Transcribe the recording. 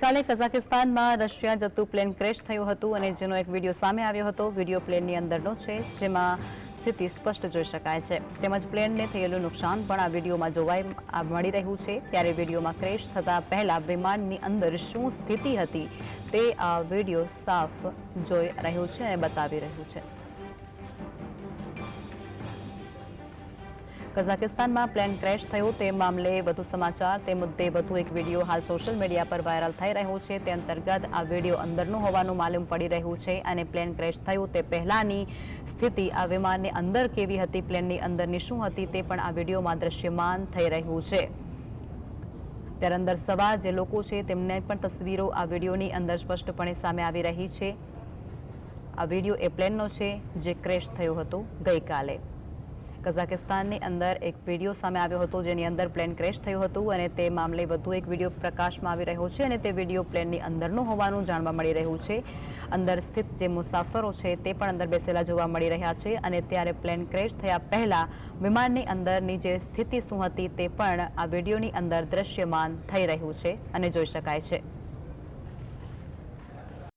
ગઈકાલે કઝાકિસ્તાનમાં રશિયા જતું પ્લેન ક્રેશ થયું હતું અને જેનો એક વીડિયો સામે આવ્યો હતો. વીડિયો પ્લેનની અંદરનો છે, જેમાં સ્થિતિ સ્પષ્ટ જોઈ શકાય છે. તેમજ પ્લેનને થયેલું નુકસાન પણ આ વિડીયોમાં જોવાઈ મળી રહ્યું છે. ત્યારે વિડીયોમાં ક્રેશ થતાં પહેલાં વિમાનની અંદર શું સ્થિતિ હતી તે આ વીડિયો સાફ જોઈ રહ્યું છે અને બતાવી રહ્યું છે. કઝાકિસ્તાનમાં પ્લેન ક્રેશ થયું તે મામલે વધુ સમાચાર, તે મુદ્દે વધુ એક વીડિયો હાલ સોશિયલ મીડિયા પર વાયરલ થઈ રહ્યો છે. તે અંતર્ગત આ વીડિયો અંદરનું હોવાનું માલુમ પડી રહ્યું છે અને પ્લેન ક્રેશ થયું તે પહેલાંની સ્થિતિ આ વિમાનની અંદર કેવી હતી, પ્લેનની અંદરની શું હતી તે પણ આ વિડીયોમાં દ્રશ્યમાન થઈ રહ્યું છે. ત્યારે અંદર સવા જે લોકો છે તેમને પણ તસવીરો આ વિડીયોની અંદર સ્પષ્ટપણે સામે આવી રહી છે. આ વીડિયો એ પ્લેનનો છે જે ક્રેશ થયો હતો ગઈકાલે. કઝાકિસ્તાનની અંદર એક વીડિયો સામે આવ્યો હતો જેની અંદર પ્લેન ક્રેશ થયું હતું અને તે મામલે વધુ એક વીડિયો પ્રકાશમાં આવી રહ્યો છે અને તે વીડિયો પ્લેનની અંદરનું હોવાનું જાણવા મળી રહ્યું છે. અંદર સ્થિત જે મુસાફરો છે તે પણ અંદર બેસેલા જોવા મળી રહ્યા છે અને ત્યારે પ્લેન ક્રેશ થયા પહેલાં વિમાનની અંદરની જે સ્થિતિ શું હતી તે પણ આ વિડીયોની અંદર દ્રશ્યમાન થઈ રહ્યું છે અને જોઈ શકાય છે.